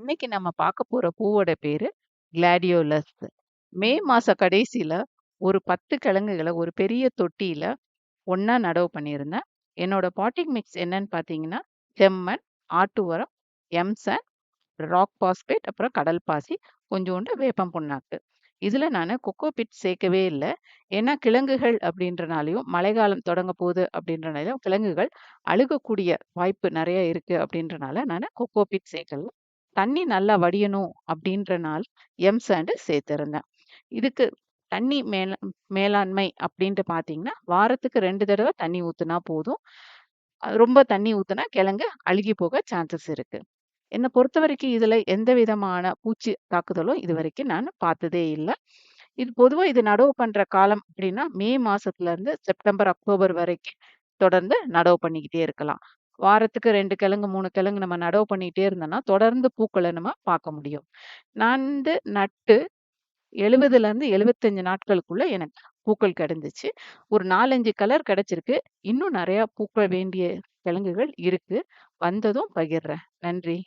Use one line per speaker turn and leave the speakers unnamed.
இன்னைக்கு நம்ம பார்க்க போற பூவோட பேரு கிளாடியோலஸ். மே மாச கடைசியில ஒரு பத்து கிழங்குகளை ஒரு பெரிய தொட்டியில ஒன்றா நடவு பண்ணியிருந்தேன். என்னோட பாட்டிங் மிக்ஸ் என்னன்னு பார்த்தீங்கன்னா, செம்மண், ஆட்டு உரம், எம்சன் ராக் பாஸ்பேட், அப்புறம் கடல் பாசி, கொஞ்சோண்டு வேப்பம் புண்ணாக்கு. இதில் நான் கொக்கோ பிட் சேர்க்கவே இல்லை ஏன்னா கிழங்குகள் அப்படின்றனாலையும் மழைக்காலம் தொடங்க போகுது அப்படின்றனாலையும் கிழங்குகள் அழுகக்கூடிய வாய்ப்பு நிறைய இருக்குது அப்படின்றனால நான் கொக்கோ பிட் சேர்க்கல. தண்ணி நல்லா வடியணும் அப்படின்றனால் எம் சாண்டு சேர்த்துருந்தேன் இதுக்கு தண்ணி மேல மேலாண்மை அப்படின்ட்டு பார்த்தீங்கன்னா, வாரத்துக்கு ரெண்டு தடவை தண்ணி ஊத்துனா போதும். ரொம்ப தண்ணி ஊற்றுனா கிழங்கு அழுகி போக சான்சஸ் இருக்கு. என்ன பொறுத்தவரைக்கும் இதுல எந்த விதமான பூச்சி தாக்குதலும் இது வரைக்கும் நான் பார்த்ததே இல்லை இது பொதுவாக இது நடவு பண்ற காலம் அப்படின்னா, மே மாசத்துலருந்து செப்டம்பர், அக்டோபர் வரைக்கும் தொடர்ந்து நடவு பண்ணிக்கிட்டே இருக்கலாம். வாரத்துக்கு ரெண்டு கிழங்கு, மூணு கிழங்கு நம்ம நடவு பண்ணிகிட்டே இருந்தோம்னா, தொடர்ந்து பூக்களை நம்ம பார்க்க முடியும். நான் நட்டு 70லருந்து 75 நாட்களுக்குள்ள எனக்கு பூக்கள் கிடைச்சுச்சு. ஒரு 4, 5 கலர் கிடைச்சிருக்கு. இன்னும் நிறையா பூக்கள் வேண்டிய கிழங்குகள் இருக்கு. வந்ததும் பகிர்றேன். நன்றி.